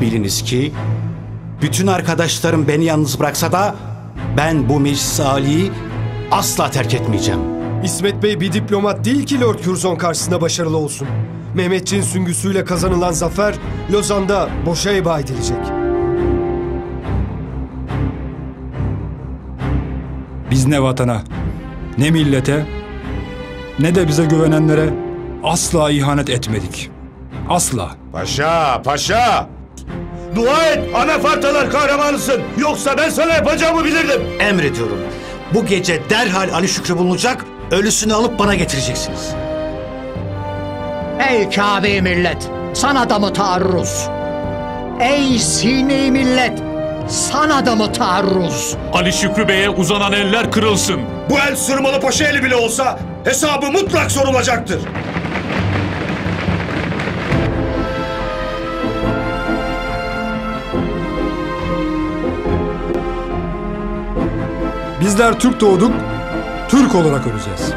biliniz ki bütün arkadaşlarım beni yalnız bıraksa da ben bu meclis aliyi asla terk etmeyeceğim. İsmet Bey bir diplomat değil ki Lord Curzon karşısında başarılı olsun. Mehmetçiğin süngüsüyle kazanılan zafer Lozan'da boşa heba edilecek. Biz ne vatana, ne millete, ne de bize güvenenlere asla ihanet etmedik. Asla. Paşa, paşa! Dua et, anafartalar kahramanısın. Yoksa ben sana yapacağımı bilirdim. Emrediyorum. Bu gece derhal Ali Şükrü bulunacak, ölüsünü alıp bana getireceksiniz. Ey Kabe millet, sana da mı taarruz? Ey sine millet, sana da mı taarruz? Ali Şükrü Bey'e uzanan eller kırılsın. Bu el sırmalı paşa eli bile olsa hesabı mutlak sorulacaktır. Bizler Türk doğduk, Türk olarak öleceğiz.